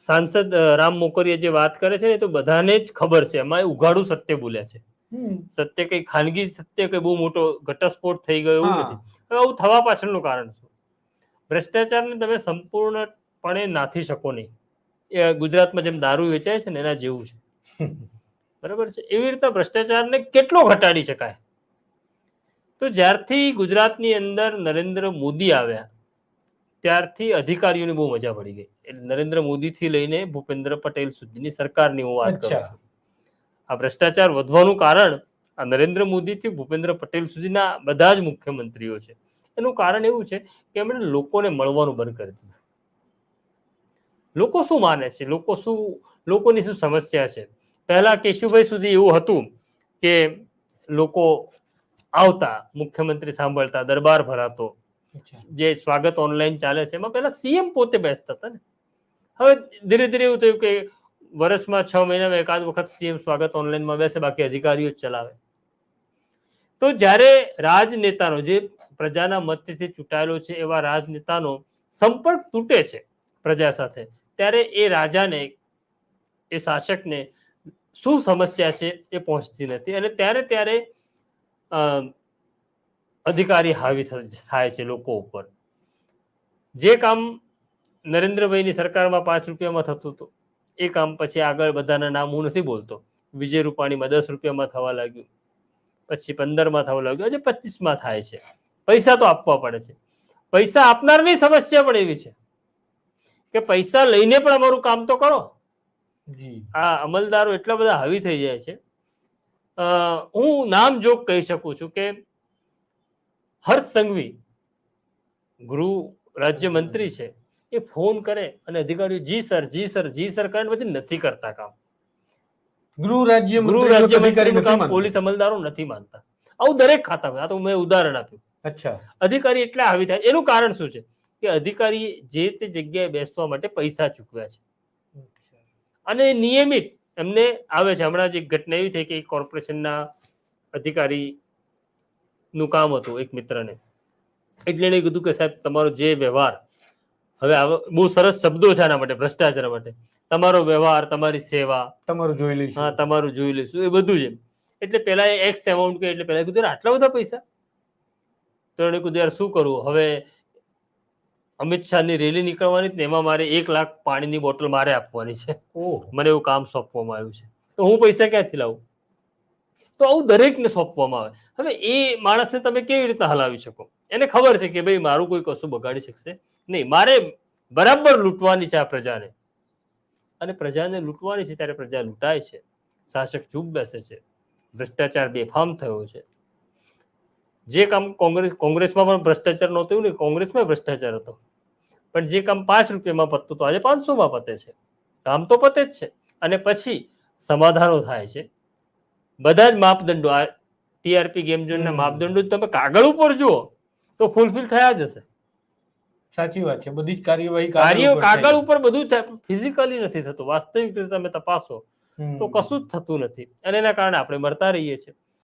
સાંસદ રામ મોકરિયા જે વાત કરે છે ને તો બધાને જ ખબર છે. એમાં એ ઉઘાડું સત્ય બોલ્યા છે. સત્ય કઈ ખાનગી સત્ય કઈ બહુ મોટો ઘટસ્ફોટ થઈ ગયો એવું નથી. હવે આવું થવા પાછળનું કારણ શું? ભ્રષ્ટાચારને તમે સંપૂર્ણપણે નાથી શકો નહીં. એ ગુજરાતમાં જેમ દારૂ વેચાય છે ને એના જેવું છે. બરાબર છે? એવી રીતે ભ્રષ્ટાચારને કેટલો ઘટાડી શકાય? તો જ્યારથી ગુજરાતની અંદર નરેન્દ્ર મોદી આવ્યા ત્યારથી અધિકારીઓને બહુ મજા પડી ગઈ. નરેન્દ્ર નરેન્દ્ર મોદીથી લઈને ભૂપેન્દ્ર પટેલ સુધીની સરકારની હું વાત કરું છું. આ ભ્રષ્ટાચાર વધવાનું કારણ આ નરેન્દ્ર મોદીથી ભૂપેન્દ્ર પટેલ સુધીના બધા જ મુખ્યમંત્રીઓ છે. એનું કારણ એવું છે કે એમણે લોકોને મળવાનું બંધ કરી દીધું. લોકો શું માને છે? લોકો શું લોકોની શું સમસ્યા છે? પહેલા કેશુભાઈ સુધી એવું હતું કે લોકો આવતા મુખ્યમંત્રી સાંભળતા દરબાર ભરાતો. જે સ્વાગત ઓનલાઈન ચાલે છે, એમાં પહેલા સીએમ પોતે બેસતા હતા ને. હવે ધીરે ધીરે એવું થયું કે વર્ષમાં છ મહિનામાં એકાદ વખત સીએમ સ્વાગત ઓનલાઈનમાં બેસે, બાકી અધિકારીઓ જ ચલાવે. તો જ્યારે રાજનેતાનો, જે પ્રજાના મતથી ચૂંટાયેલો છે, એવા રાજનેતાનો સંપર્ક તૂટે છે પ્રજા સાથે, ત્યારે એ રાજાને, એ શાસકને શું સમસ્યા છે એ પહોંચતી નથી. અને ત્યારે ત્યારે અધિકારી હાવી થાય છે લોકો ઉપર. જે કામ નરેન્દ્રભાઈની સરકારમાં પાંચ રૂપિયામાં થતું હતું એ કામ પછી આગળ બધાના નામ હું નથી બોલતો. વિજય રૂપાણીમાં દસ રૂપિયામાં થવા લાગ્યું પછી પંદરમાં થવા લાગ્યું આજે પચીસમાં થાય છે. પૈસા તો આપવા પડે છે. પૈસા આપનારની સમસ્યા પણ એવી છે કે પૈસા લઈને પણ અમારું કામ તો કરો. જી. આ અમલદારો એટલા બધા હાવી થઈ જાય છે. હું નામ જોગ કહી શકું છું કે હર્ષ સંઘવી ગૃહ રાજ્યમંત્રી છે એ ફોન કરે અને અધિકારીઓ ji sir ji sir ji sir કરે પછી નથી કરતા કામ. ગૃહ રાજ્ય ગૃહ મંત્રી રાજ્યમંત્રીનું કામ પોલીસ અમલદારો નથી માનતા. આવું દરેક ખાતામાં આ તો મેં ઉદાહરણ આપ્યું. અચ્છા. અધિકારી એટલા હાવી થાય. એનું કારણ શું છે? કે અધિકારી જે તે જગ્યાએ બેસવા માટે પૈસા ચૂકવ્યા છે. અને નિયમિત એમને આવે છે. હમણાં જ એક ઘટના એવી થઈ કે કોર્પોરેશનના અધિકારી નું કામ હતું એક મિત્રને. એટલે એને કીધું કે સાહેબ તમારો જે વ્યવહાર હવે બહુ સરસ શબ્દો છે આના માટે ભ્રષ્ટાચાર માટે. તમારો વ્યવહાર તમારી સેવા તમારું જોઈ લઈશું. હા તમારું જોઈ લઈશું એ બધું છે એટલે પેલા એક્સ એમાઉન્ટ કે એટલે પેલા કીધું "યાર, આટલા બધા પૈસા? તો એને કીધું યાર શું કરવું હવે અમિત શાહની રેલી નીકળવાની ને એમાં મારે એક લાખ પાણીની બોટલ મારે આપવાની છે. મને એવું કામ સોંપવામાં આવ્યું છે. તો હું પૈસા ક્યાંથી લાવું? તો આવું દરેકને સોંપવામાં આવે. હવે એ માણસને તમે કેવી રીતે હલાવી શકો? એને ખબર છે કે ભાઈ મારું કોઈ કશું બગાડી શકશે નહીં. મારે બરાબર લૂંટવાની છે આ પ્રજાને. અને પ્રજાને લૂંટવાની છે ત્યારે પ્રજા લૂંટાય છે. શાસક ચૂપ બેસે છે. ભ્રષ્ટાચાર બેફામ થયો છે. જે કામ કોંગ્રેસ, કોંગ્રેસમાં પણ ભ્રષ્ટાચાર નહોતું એવું નહીં, કોંગ્રેસમાં ભ્રષ્ટાચાર હતો. પણ જે કામ પાંચ રૂપિયામાં પતતું તો આજે પાંચસોમાં પતે છે. કામ તો પતે જ છે. અને પછી સમાધાનો થાય છે. બધા જ માપદંડો આ ટીઆરપી ગેમ ઝોનના માપદંડો તમે કાગળ ઉપર જુઓ તો ફૂલફિલ થયા જ હશે. સાચી વાત છે બધી જ કાર્યવાહી કાર્યો કાગળ ઉપર બધું ફિઝિકલી નથી થતું વાસ્તવિક રીતે તમે તપાસો તો કશું જ થતું નથી. અને એના કારણે આપણે મરતા રહીએ છીએ.